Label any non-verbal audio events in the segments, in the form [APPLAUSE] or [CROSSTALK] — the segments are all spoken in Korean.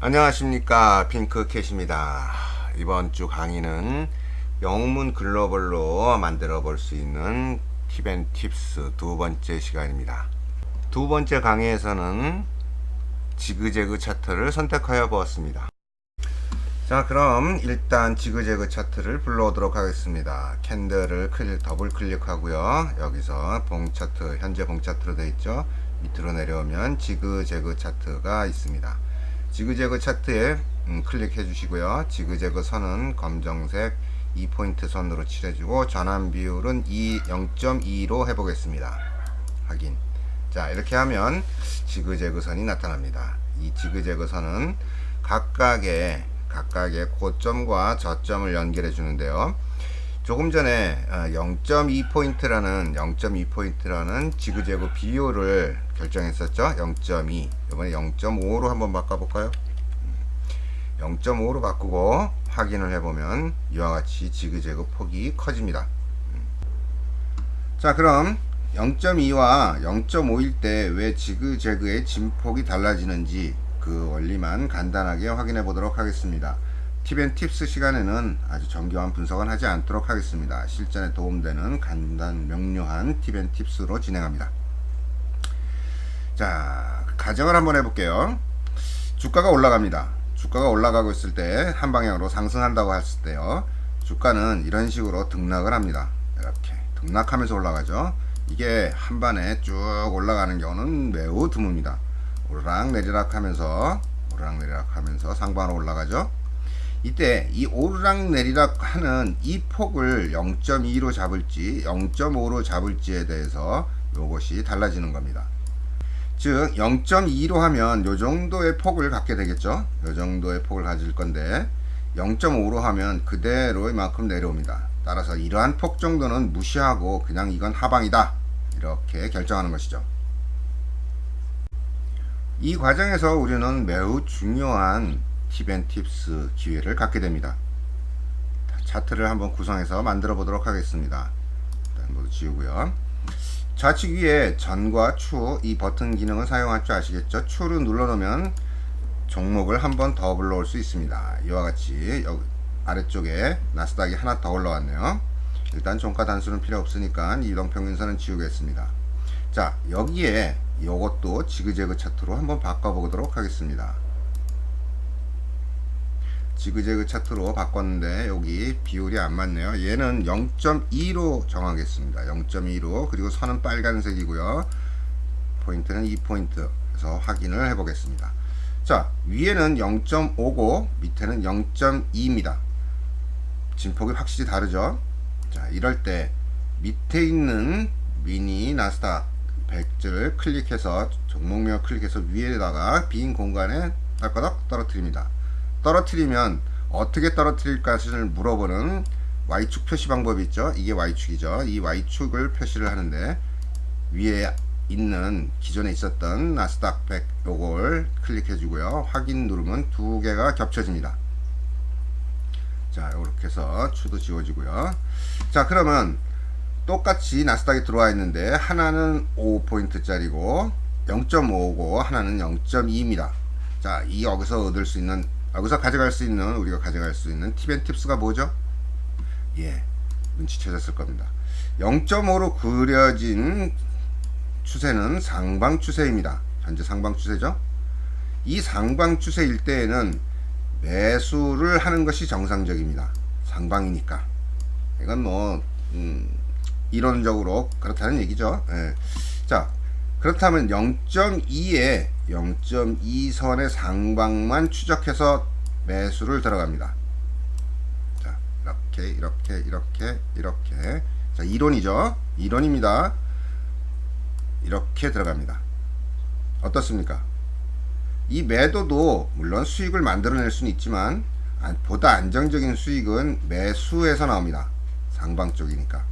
안녕하십니까. 핑크캣입니다. 이번 주 강의는 영문 글로벌로 만들어 볼 수 있는 팁앤 팁스 두 번째 시간입니다. 두 번째 강의에서는 지그재그 차트를 선택하여 보았습니다. 자 그럼 일단 지그재그 차트를 불러오도록 하겠습니다. 캔들을 클릭, 더블 클릭하고요. 여기서 봉 차트 현재 봉 차트로 되어 있죠? 밑으로 내려오면 지그재그 차트가 있습니다 지그재그 차트에 음, 클릭해 주시고요. 지그재그 선은 검정색 2포인트 선으로 칠해주고 전환 비율은 2, 0.2로 해보겠습니다. 확인. 자 이렇게 하면 지그재그 선이 나타납니다. 이 지그재그 선은 각각의 각각의 고점과 저점을 연결해 주는데요. 조금 전에 0.2포인트라는 0.2포인트라는 지그재그 비율을 결정했었죠. 0.2 이번에 0.5로 한번 바꿔볼까요? 0.5로 바꾸고 확인을 해보면 이와 같이 지그재그 폭이 커집니다. 자 그럼 0.2와 0.5일 때 왜 지그재그의 진폭이 달라지는지 그 원리만 간단하게 확인해 보도록 하겠습니다. 팁앤 팁스 시간에는 아주 정교한 분석은 하지 않도록 하겠습니다. 실전에 도움되는 간단 명료한 팁앤 팁스로 진행합니다. 자, 가정을 한번 해볼게요. 주가가 올라갑니다. 주가가 올라가고 있을 때 한 방향으로 상승한다고 했을 때요. 주가는 이런 식으로 등락을 합니다. 이렇게 등락하면서 올라가죠. 이게 한 반에 쭉 올라가는 경우는 매우 드뭅니다. 오르락 내리락 하면서 오르락 내리락 하면서 상반으로 올라가죠. 이때 이 오르락 내리락 하는 이 폭을 0.2로 잡을지 0.5로 잡을지에 대해서 이것이 달라지는 겁니다. 즉 0.2로 하면 요 정도의 폭을 갖게 되겠죠. 요 정도의 폭을 가질 건데 0.5로 하면 그대로 이만큼 내려옵니다. 따라서 이러한 폭 정도는 무시하고 그냥 이건 하방이다. 이렇게 결정하는 것이죠. 이 과정에서 우리는 매우 중요한 팁앤팁스 기회를 갖게 됩니다. 차트를 한번 구성해서 만들어 보도록 하겠습니다. 일단 모두 지우고요. 좌측 위에 전과 추 이 버튼 기능을 사용할 줄 아시겠죠? 추를 눌러놓으면 종목을 한 번 더 불러올 수 있습니다. 이와 같이 여기 아래쪽에 나스닥이 하나 더 올라왔네요. 일단 종가 단수는 필요 없으니까 이동평균선은 지우겠습니다. 자 여기에 이것도 지그재그 차트로 한번 바꿔보도록 하겠습니다. 지그재그 차트로 바꿨는데 여기 비율이 안 맞네요. 얘는 0.2로 정하겠습니다. 0.2로 그리고 선은 빨간색이고요. 포인트는 2포인트 그래서 확인을 해보겠습니다. 자 위에는 0.5고 밑에는 0.2입니다. 진폭이 확실히 다르죠. 자 이럴 때 밑에 있는 미니 나스닥 100을 클릭해서 종목명 클릭해서 위에다가 빈 공간에 딸거덕 떨어뜨립니다. 떨어뜨리면 어떻게 떨어뜨릴까를 물어보는 Y축 표시 방법이 있죠. 이게 Y축이죠. 이 Y축을 표시를 하는데 위에 있는 기존에 있었던 나스닥 100 요걸 클릭해 주고요. 확인 누르면 두 개가 겹쳐집니다. 자, 이렇게 해서 추도 지워지고요. 자, 그러면 똑같이 나스닥이 들어와 있는데 하나는 5포인트짜리고 0.5고 하나는 0.2입니다. 자, 이 여기서 얻을 수 있는 여기서 가져갈 수 있는 우리가 가져갈 수 있는 팁앤 팁스가 뭐죠? 예, 눈치채셨을 겁니다. 0.5로 그려진 추세는 상방 추세입니다. 현재 상방 추세죠. 이 상방 추세일 때에는 매수를 하는 것이 정상적입니다. 상방이니까. 이건 뭐 음, 이론적으로 그렇다는 얘기죠. 예. 자, 그렇다면 0.2에 0.2선의 상방만 추적해서 매수를 들어갑니다. 자, 이렇게 이렇게 이렇게 이렇게 자, 이론이죠. 이론입니다. 이렇게 들어갑니다. 어떻습니까? 이 매도도 물론 수익을 만들어낼 수는 있지만 보다 안정적인 수익은 매수에서 나옵니다. 상방 쪽이니까.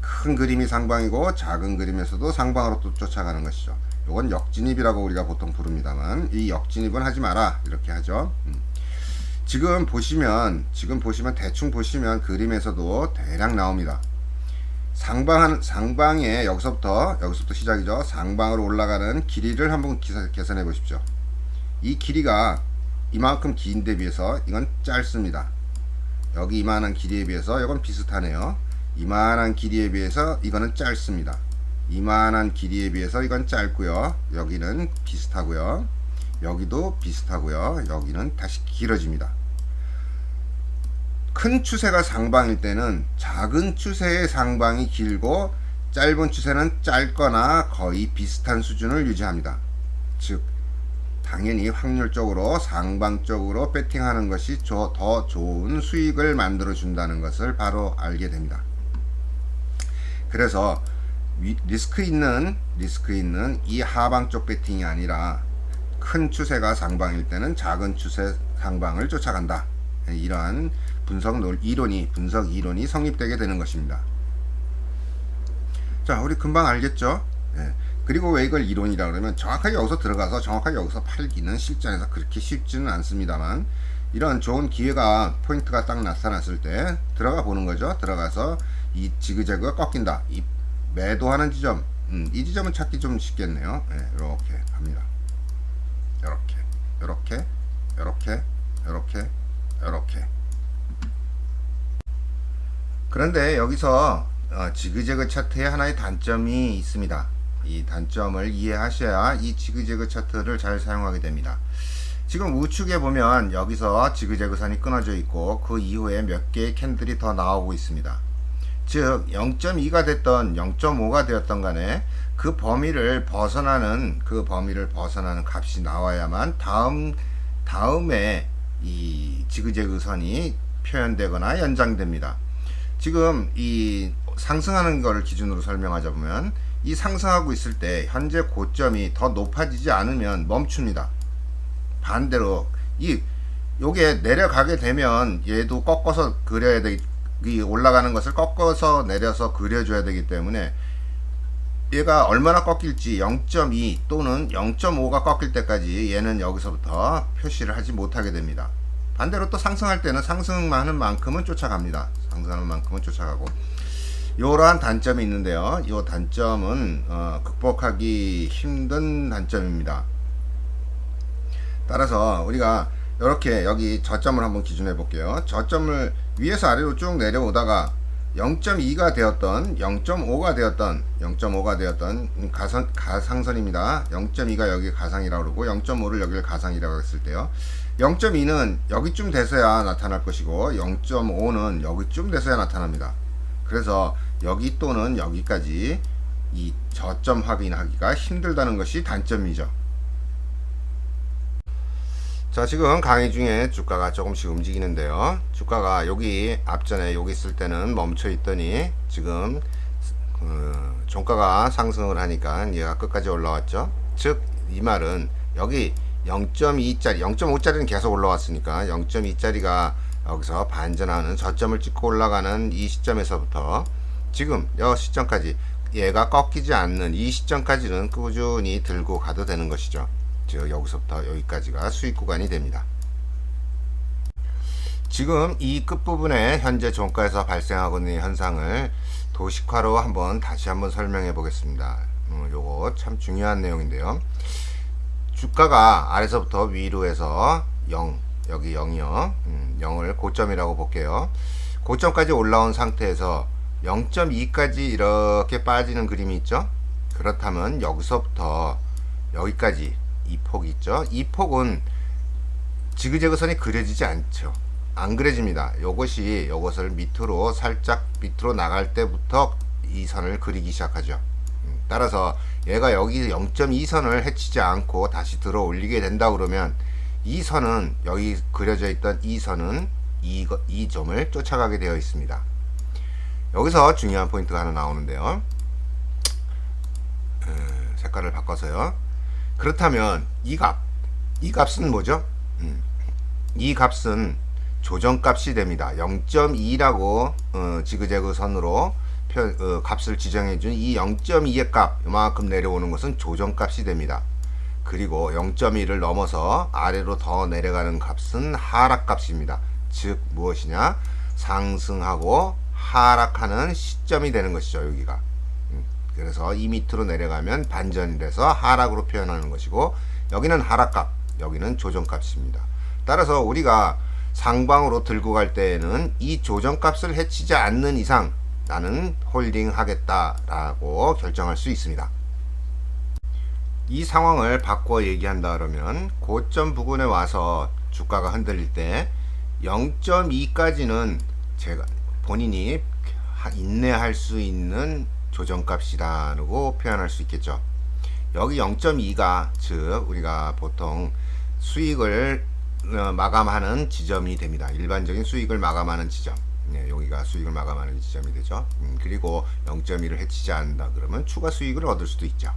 큰 그림이 상방이고 작은 그림에서도 상방으로 또 쫓아가는 것이죠. 이건 역진입이라고 우리가 보통 부릅니다만 이 역진입은 하지 마라 이렇게 하죠. 음. 지금 보시면 지금 보시면 대충 보시면 그림에서도 대략 나옵니다. 상방 상방에 여기서부터 여기서부터 시작이죠. 상방으로 올라가는 길이를 한번 계산해 보십시오. 이 길이가 이만큼 긴데 비해서 이건 짧습니다. 여기 이만한 길이에 비해서 이건 비슷하네요. 이만한 길이에 비해서 이거는 짧습니다. 이만한 길이에 비해서 이건 짧고요. 여기는 비슷하고요. 여기도 비슷하고요. 여기는 다시 길어집니다. 큰 추세가 상방일 때는 작은 추세의 상방이 길고 짧은 추세는 짧거나 거의 비슷한 수준을 유지합니다. 즉 당연히 확률적으로 상방적으로 배팅하는 것이 더 좋은 수익을 만들어 준다는 것을 바로 알게 됩니다. 그래서 리스크 있는 리스크 있는 이 하방 쪽 배팅이 아니라 큰 추세가 상방일 때는 작은 추세 상방을 쫓아간다. 이러한 분석 이론이 분석 이론이 성립되게 되는 것입니다. 자, 우리 금방 알겠죠? 네. 그리고 왜 이걸 이론이라 그러면 정확하게 여기서 들어가서 정확하게 여기서 팔기는 실전에서 그렇게 쉽지는 않습니다만 이런 좋은 기회가 포인트가 딱 나타났을 때 들어가 보는 거죠. 들어가서 이 지그재그가 꺾인다. 이 매도하는 지점, 음, 이 지점은 찾기 좀 쉽겠네요. 네, 이렇게 갑니다. 이렇게, 이렇게, 이렇게, 이렇게, 이렇게. 그런데 여기서 어, 지그재그 차트에 하나의 단점이 있습니다. 이 단점을 이해하셔야 이 지그재그 차트를 잘 사용하게 됩니다. 지금 우측에 보면 여기서 지그재그 선이 끊어져 있고 그 이후에 몇 개의 캔들이 더 나오고 있습니다. 즉 0.2가 됐던 0.5가 되었던 간에 그 범위를 벗어나는 그 범위를 벗어나는 값이 나와야만 다음 다음에 이 지그재그 선이 표현되거나 연장됩니다. 지금 이 상승하는 것을 기준으로 설명하자 보면 이 상승하고 있을 때 현재 고점이 더 높아지지 않으면 멈춥니다. 반대로 이 요게 내려가게 되면 얘도 꺾어서 그려야 되기 이 올라가는 것을 꺾어서 내려서 그려줘야 되기 때문에 얘가 얼마나 꺾일지 0.2 또는 0.5가 꺾일 때까지 얘는 여기서부터 표시를 하지 못하게 됩니다. 반대로 또 상승할 때는 상승하는 만큼은 쫓아갑니다. 상승하는 만큼은 쫓아가고 이러한 단점이 있는데요. 이 단점은 어, 극복하기 힘든 단점입니다. 따라서 우리가 이렇게 여기 저점을 한번 기준해 볼게요. 저점을 위에서 아래로 쭉 내려오다가 0.2가 되었던 0.5가 되었던 0.5가 되었던 가상, 가상선입니다. 0.2가 여기 가상이라고 그러고 0.5를 여기를 가상이라고 했을 때요. 0.2는 여기쯤 돼서야 나타날 것이고 0.5는 여기쯤 돼서야 나타납니다. 그래서 여기 또는 여기까지 이 저점 확인하기가 힘들다는 것이 단점이죠. 자 지금 강의 중에 주가가 조금씩 움직이는데요. 주가가 여기 앞전에 여기 있을 때는 멈춰 있더니 지금 그 종가가 상승을 하니까 얘가 끝까지 올라왔죠. 즉 이 말은 여기 0.2짜리 0.5짜리는 계속 올라왔으니까 0.2짜리가 여기서 반전하는 저점을 찍고 올라가는 이 시점에서부터 지금 이 시점까지 얘가 꺾이지 않는 이 시점까지는 꾸준히 들고 가도 되는 것이죠 즉 여기서부터 여기까지가 수익 구간이 됩니다. 지금 이 끝부분에 현재 종가에서 발생하고 있는 현상을 도식화로 한번 다시 한번 설명해 보겠습니다. 음, 요거 참 중요한 내용인데요. 주가가 아래서부터 위로 해서 0 여기 0이요. 음, 0을 고점이라고 볼게요. 고점까지 올라온 상태에서 0.2까지 이렇게 빠지는 그림이 있죠. 그렇다면 여기서부터 여기까지 이 폭 있죠. 이 폭은 지그재그 선이 그려지지 않죠. 안 그려집니다. 요것이 요것을 밑으로 살짝 밑으로 나갈 때부터 이 선을 그리기 시작하죠. 음, 따라서 얘가 여기 0.2선을 해치지 않고 다시 들어 올리게 된다 그러면 이 선은 여기 그려져 있던 이 선은 이, 이 점을 쫓아가게 되어 있습니다. 여기서 중요한 포인트가 하나 나오는데요. 음, 색깔을 바꿔서요. 그렇다면 이 값, 이 값은 뭐죠? 음, 이 값은 조정값이 됩니다. 0.2라고 어, 지그재그 선으로 표, 어, 값을 지정해준 이 0.2의 값, 이만큼 내려오는 것은 조정값이 됩니다. 그리고 0.2를 넘어서 아래로 더 내려가는 값은 하락값입니다. 즉 무엇이냐? 상승하고 하락하는 시점이 되는 것이죠. 여기가. 그래서 이 밑으로 내려가면 반전이 돼서 하락으로 표현하는 것이고 여기는 하락값, 여기는 조정값입니다. 따라서 우리가 상방으로 들고 갈 때에는 이 조정값을 해치지 않는 이상 나는 홀딩 하겠다라고 결정할 수 있습니다. 이 상황을 바꿔 얘기한다 그러면 고점 부근에 와서 주가가 흔들릴 때 0.2까지는 제가 본인이 하- 인내할 수 있는 조정값이라고 표현할 수 있겠죠. 여기 0.2가 즉 우리가 보통 수익을 어, 마감하는 지점이 됩니다. 일반적인 수익을 마감하는 지점. 네, 여기가 수익을 마감하는 지점이 되죠. 음, 그리고 0.2를 해치지 않는다 그러면 추가 수익을 얻을 수도 있죠.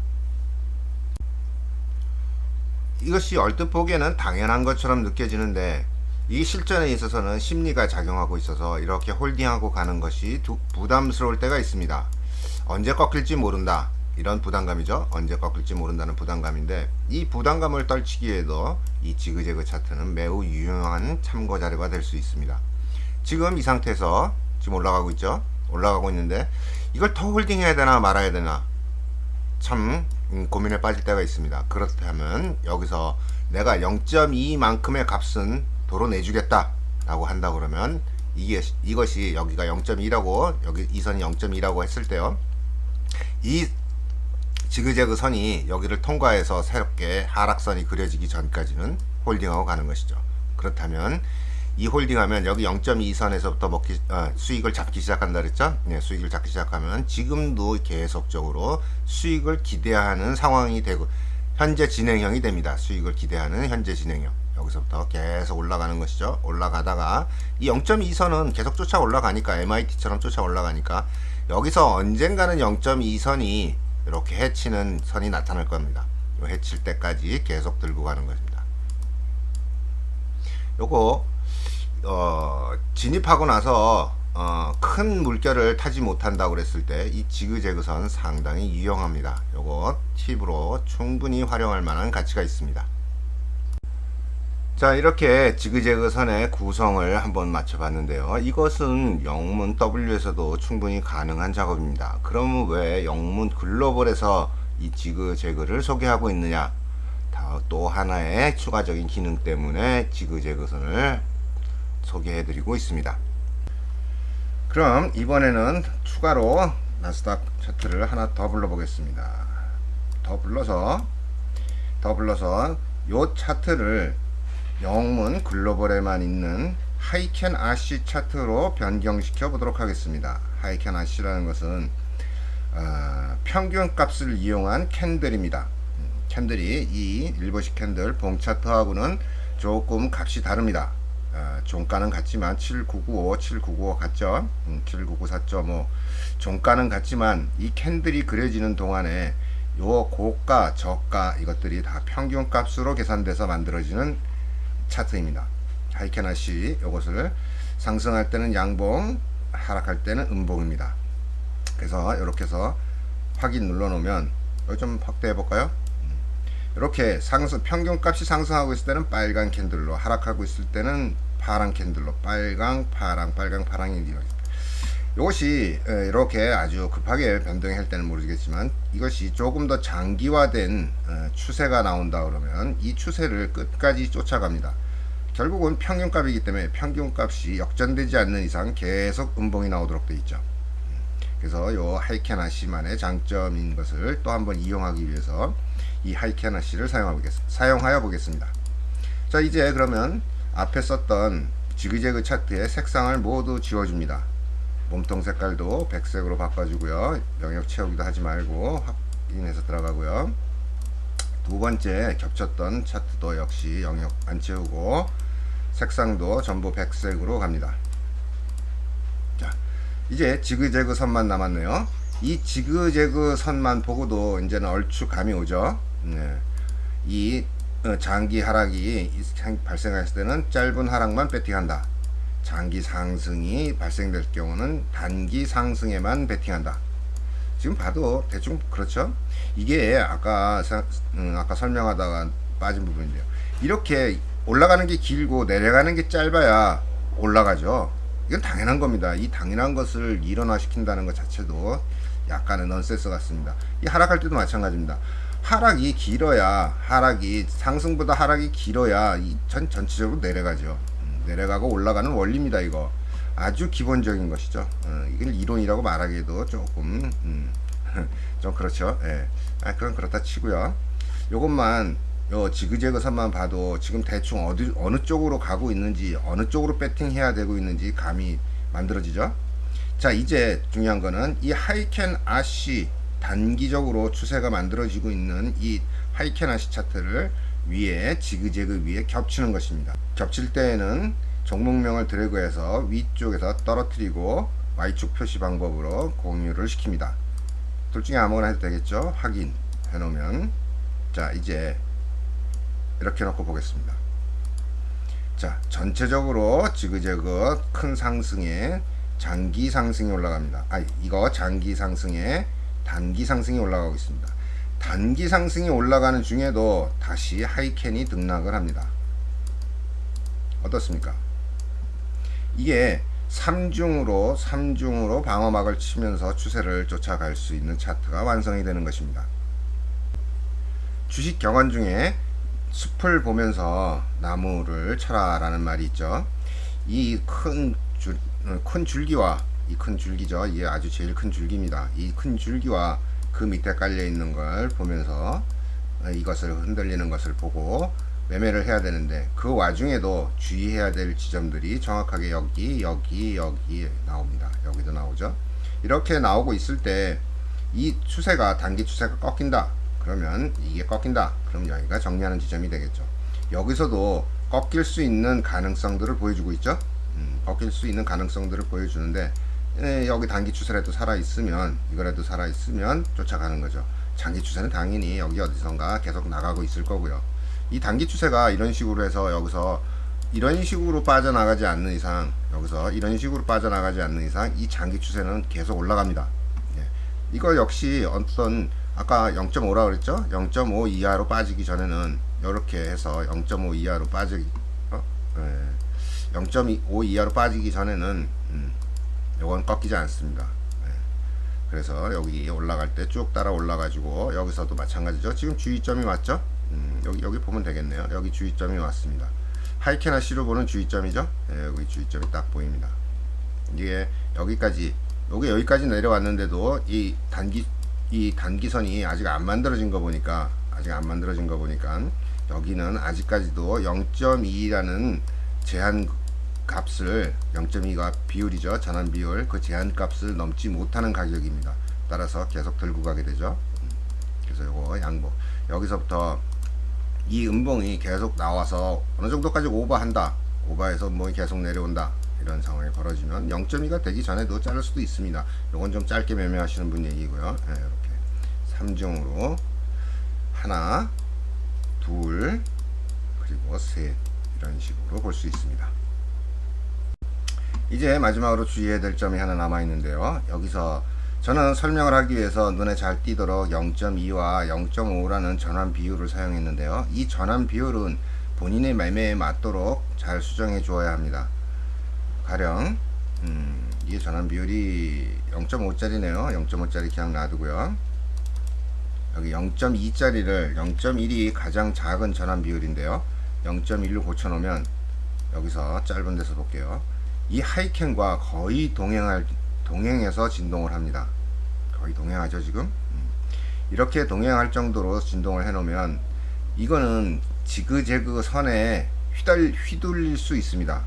이것이 얼뜻 보기에는 당연한 것처럼 느껴지는데 이 실전에 있어서는 심리가 작용하고 있어서 이렇게 홀딩하고 가는 것이 두- 부담스러울 때가 있습니다. 언제 꺾일지 모른다. 이런 부담감이죠. 언제 꺾일지 모른다는 부담감인데 이 부담감을 떨치기에도 이 지그재그 차트는 매우 유용한 참고 자료가 될 수 있습니다. 지금 이 상태에서 지금 올라가고 있죠. 올라가고 있는데 이걸 더 홀딩해야 되나 말아야 되나 참 음, 고민에 빠질 때가 있습니다. 그렇다면 여기서 내가 0.2만큼의 값은 도로 내주겠다 라고 한다 그러면 이게 이것이 여기가 0.2라고 여기 이 선이 0.2라고 했을 때요. 이 지그재그 선이 여기를 통과해서 새롭게 하락선이 그려지기 전까지는 홀딩하고 가는 것이죠. 그렇다면 이 홀딩하면 여기 0.2선에서부터 먹기 어, 수익을 잡기 시작한다 그랬죠? 네, 수익을 잡기 시작하면 지금도 계속적으로 수익을 기대하는 상황이 되고 현재 진행형이 됩니다. 수익을 기대하는 현재 진행형. 여기서부터 계속 올라가는 것이죠. 올라가다가 이 0.2선은 계속 쫓아 올라가니까 MIT처럼 쫓아 올라가니까 여기서 언젠가는 0.2선이 이렇게 해치는 선이 나타날 겁니다. 요 해칠 때까지 계속 들고 가는 것입니다. 요거 어, 진입하고 나서 어, 큰 물결을 타지 못한다고 그랬을 때 이 지그재그선 상당히 유용합니다. 요거 팁으로 충분히 활용할 만한 가치가 있습니다. 자 이렇게 지그재그 선의 구성을 한번 맞춰봤는데요. 이것은 영문 W에서도 충분히 가능한 작업입니다. 그러면 왜 영문 글로벌에서 이 지그재그를 소개하고 있느냐? 다- 또 하나의 추가적인 기능 때문에 지그재그 선을 소개해 드리고 있습니다. 그럼 이번에는 추가로 나스닥 차트를 하나 더 불러 보겠습니다. 더 불러서 더 불러서 요 차트를 영문 글로벌에만 있는 하이켄 아시 차트로 변경시켜 보도록 하겠습니다. 하이켄 아시라는 것은 아, 평균 값을 이용한 캔들입니다. 음, 캔들이 이 일보식 캔들 봉 차트하고는 조금 값이 다릅니다. 아, 종가는 같지만 7995, 7995 같죠? 음, 7994.5 종가는 같지만 이 캔들이 그려지는 동안에 요 고가, 저가 이것들이 다 평균 값으로 계산돼서 만들어지는 차트입니다. 하이케나시 이것을 상승할 때는 양봉, 하락할 때는 음봉입니다. 그래서 이렇게 해서 확인 눌러 놓으면 여기 좀 확대해 볼까요? 이렇게 상승 평균 값이 상승하고 있을 때는 빨간 캔들로 하락하고 있을 때는 파란 캔들로 빨강, 파랑, 빨강, 파랑이 이렇게 이것이 에, 이렇게 아주 급하게 변동할 때는 모르겠지만 이것이 조금 더 장기화된 어, 추세가 나온다 그러면 이 추세를 끝까지 쫓아갑니다. 결국은 평균값이기 때문에 평균값이 역전되지 않는 이상 계속 음봉이 나오도록 되어 있죠. 음, 그래서 요 하이케나시만의 장점인 것을 또 한번 이용하기 위해서 이 하이케나시를 사용하여 보겠습니다. 자 이제 그러면 앞에 썼던 지그재그 차트의 색상을 모두 지워줍니다. 몸통 색깔도 백색으로 바꿔주고요. 영역 채우기도 하지 말고 확인해서 들어가고요. 두 번째 겹쳤던 차트도 역시 영역 안 채우고 색상도 전부 백색으로 갑니다. 자, 이제 지그재그 선만 남았네요. 이 지그재그 선만 보고도 이제는 얼추 감이 오죠. 네. 이 어, 장기 하락이 발생했을 때는 짧은 하락만 배팅한다. 장기 상승이 발생될 경우는 단기 상승에만 베팅한다. 지금 봐도 대충 그렇죠. 이게 아까 사- 음, 아까 설명하다가 빠진 부분인데요. 이렇게 올라가는 게 길고 내려가는 게 짧아야 올라가죠. 이건 당연한 겁니다. 이 당연한 것을 일어나 시킨다는 것 자체도 약간의 넌센스 같습니다. 이 하락할 때도 마찬가지입니다. 하락이 길어야 하락이 상승보다 하락이 길어야 이전 전체적으로 내려가죠. 음, 내려가고 올라가는 원리입니다. 이거 아주 기본적인 것이죠. 어, 이걸 이론이라고 말하기도 조금 음, [LAUGHS] 좀 그렇죠. 예. 아, 그건 그렇다 치고요. 요것만 요 지그재그 선만 봐도 지금 대충 어디 어느 쪽으로 가고 있는지 어느 쪽으로 배팅해야 되고 있는지 감이 만들어지죠. 자 이제 중요한 거는 이 하이켄 아시 단기적으로 추세가 만들어지고 있는 이 하이켄 아시 차트를 위에 지그재그 위에 겹치는 것입니다. 겹칠 때에는 종목명을 드래그해서 위쪽에서 떨어뜨리고 Y축 표시 방법으로 공유를 시킵니다. 둘 중에 아무거나 해도 되겠죠? 확인 해놓으면 자 이제 이렇게 놓고 보겠습니다. 자 전체적으로 지그재그 큰 상승에 장기 상승이 올라갑니다. 아 이거 장기 상승에 단기 상승이 올라가고 있습니다. 단기 상승이 올라가는 중에도 다시 하이캔이 등락을 합니다. 어떻습니까? 이게 3중으로 3중으로 방어막을 치면서 추세를 쫓아갈 수 있는 차트가 완성이 되는 것입니다. 주식 경원 중에 숲을 보면서 나무를 쳐라라는 말이 있죠. 이 큰 줄, 큰 줄기와 이 큰 줄기죠. 이게 아주 제일 큰 줄기입니다. 이 큰 줄기와 그 밑에 깔려 있는 걸 보면서 이것을 흔들리는 것을 보고 매매를 해야 되는데 그 와중에도 주의해야 될 지점들이 정확하게 여기 여기 여기 나옵니다. 여기도 나오죠. 이렇게 나오고 있을 때 이 추세가 단기 추세가 꺾인다. 그러면 이게 꺾인다. 그럼 여기가 정리하는 지점이 되겠죠. 여기서도 꺾일 수 있는 가능성들을 보여주고 있죠. 음, 꺾일 수 있는 가능성들을 보여주는데 에, 여기 단기 추세라도 살아 있으면 이거라도 살아 있으면 쫓아가는 거죠. 장기 추세는 당연히 여기 어디선가 계속 나가고 있을 거고요. 이 단기 추세가 이런 식으로 해서 여기서 이런 식으로 빠져나가지 않는 이상 여기서 이런 식으로 빠져나가지 않는 이상 이 장기 추세는 계속 올라갑니다. 예. 이거 역시 어떤 아까 0.5라 그랬죠? 0.5 이하로 빠지기 전에는 이렇게 해서 0.5 이하로 빠지기 어? 예. 0.5 이하로 빠지기 전에는 음, 요건 꺾이지 않습니다. 예. 그래서 여기 올라갈 때 쭉 따라 올라가지고 여기서도 마찬가지죠. 지금 주의점이 맞죠? 음, 여기 여기 보면 되겠네요. 여기 주의점이 왔습니다. 하이케나 C로 보는 주의점이죠. 예, 여기 주의점이 딱 보입니다. 이게 여기까지 요게 여기까지 내려왔는데도 이 단기 이 단기선이 아직 안 만들어진 거 보니까 아직 안 만들어진 거 보니까 여기는 아직까지도 0.2라는 제한 값을 0.2가 비율이죠. 전환 비율. 그 제한 값을 넘지 못하는 가격입니다. 따라서 계속 들고 가게 되죠. 음, 그래서 요거 양보. 여기서부터 이 음봉이 계속 나와서 어느 정도까지 오버한다. 오버해서 음봉이 계속 내려온다. 이런 상황이 벌어지면 0.2가 되기 전에도 자를 수도 있습니다. 요건 좀 짧게 매매하시는 분 얘기고요. 네, 이렇게. 3중으로 하나 둘 그리고 셋. 이런 식으로 볼 수 있습니다 이제 마지막으로 주의해야 될 점이 하나 남아 있는데요 여기서 저는 설명을 하기 위해서 눈에 잘 띄도록 0.2와 0.5라는 전환 비율을 사용했는데요. 이 전환 비율은 본인의 매매에 맞도록 잘 수정해 주어야 합니다. 가령 음, 이 전환 비율이 0.5짜리네요. 0.5짜리 그냥 놔두고요. 여기 0.2짜리를 0.1이 가장 작은 전환 비율인데요. 0.1로 고쳐놓으면 여기서 짧은 데서 볼게요. 이 하이캔과 거의 동행할 동행해서 진동을 합니다. 거의 동행하죠 지금. 음. 이렇게 동행할 정도로 진동을 해놓으면 이거는 지그재그 선에 휘달 휘둘릴 수 있습니다.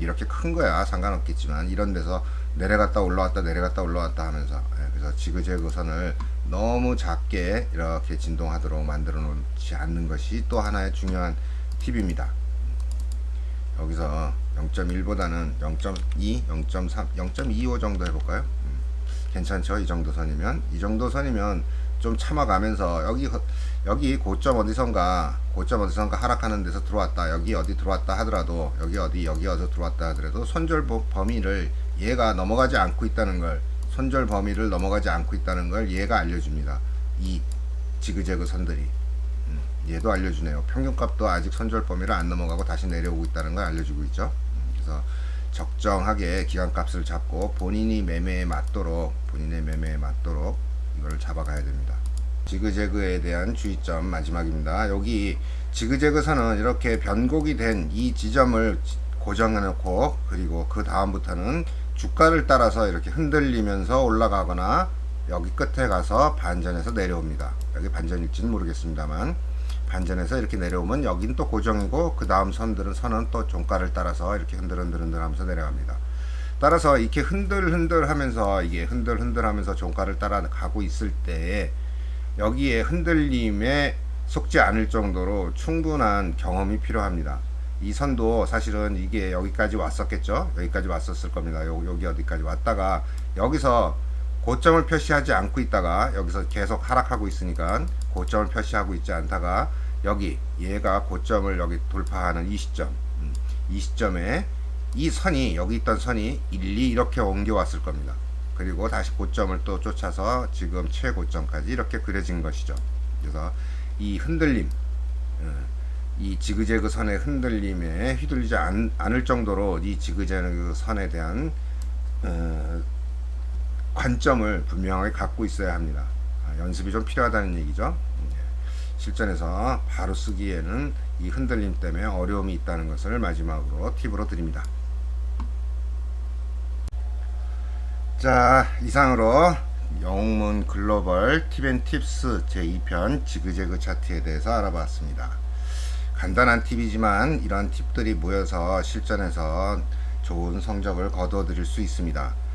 이렇게 큰 거야 상관없겠지만 이런 데서 내려갔다 올라왔다 내려갔다 올라왔다 하면서 예, 그래서 지그재그 선을 너무 작게 이렇게 진동하도록 만들어 놓지 않는 것이 또 하나의 중요한 팁입니다. 여기서 0.1보다는 0.2, 0.3, 0.25 정도 해볼까요? 음, 괜찮죠? 이 정도 선이면 이 정도 선이면 좀 참아가면서 여기 여기 고점 어디선가 고점 어디선가 하락하는 데서 들어왔다 여기 어디 들어왔다 하더라도 여기 어디 여기 어디 들어왔다 하더라도 손절 범위를 얘가 넘어가지 않고 있다는 걸 손절 범위를 넘어가지 않고 있다는 걸 얘가 알려줍니다. 이 지그재그 선들이 음, 얘도 알려주네요. 평균값도 아직 손절 범위를 안 넘어가고 다시 내려오고 있다는 걸 알려주고 있죠. 그래서 적정하게 기간값을 잡고 본인이 매매에 맞도록 본인의 매매에 맞도록 이걸 잡아가야 됩니다. 지그재그에 대한 주의점 마지막입니다. 여기 지그재그 선은 이렇게 변곡이 된 이 지점을 고정해 놓고 그리고 그 다음부터는 주가를 따라서 이렇게 흔들리면서 올라가거나 여기 끝에 가서 반전해서 내려옵니다. 여기 반전일지는 모르겠습니다만 반전해서 이렇게 내려오면 여긴 또 고정이고 그 다음 선들은 선은 또 종가를 따라서 이렇게 흔들흔들흔들 하면서 내려갑니다. 따라서 이렇게 흔들흔들 하면서 이게 흔들흔들 하면서 종가를 따라가고 있을 때에 여기에 흔들림에 속지 않을 정도로 충분한 경험이 필요합니다. 이 선도 사실은 이게 여기까지 왔었겠죠. 여기까지 왔었을 겁니다. 요, 여기 어디까지 왔다가 여기서 고점을 표시하지 않고 있다가 여기서 계속 하락하고 있으니까 고점을 표시하고 있지 않다가 여기 얘가 고점을 여기 돌파하는 이 시점 음, 이 시점에 이 선이 여기 있던 선이 1, 2 이렇게 옮겨왔을 겁니다. 그리고 다시 고점을 또 쫓아서 지금 최고점까지 이렇게 그려진 것이죠. 그래서 이 흔들림, 어, 이 지그재그 선의 흔들림에 휘둘리지 않, 않을 정도로 이 지그재그 선에 대한 어, 관점을 분명하게 갖고 있어야 합니다. 아, 연습이 좀 필요하다는 얘기죠. 예. 실전에서 바로 쓰기에는 이 흔들림 때문에 어려움이 있다는 것을 마지막으로 팁으로 드립니다. 자, 이상으로 영문 글로벌 팁앤 팁스 제2편 지그재그 차트에 대해서 알아봤습니다. 간단한 팁이지만 이런 팁들이 모여서 실전에서 좋은 성적을 드릴 수 있습니다.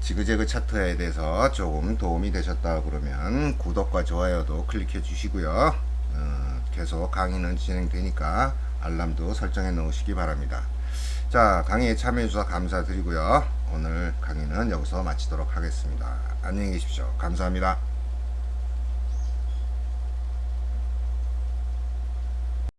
지그재그 차트에 대해서 조금 도움이 되셨다 그러면 구독과 좋아요도 클릭해 주시고요. 어, 계속 강의는 진행되니까 알람도 설정해 놓으시기 바랍니다. 자, 강의에 참여해 주셔서 감사드리고요. 오늘 강의는 여기서 마치도록 하겠습니다. 안녕히 계십시오. 감사합니다.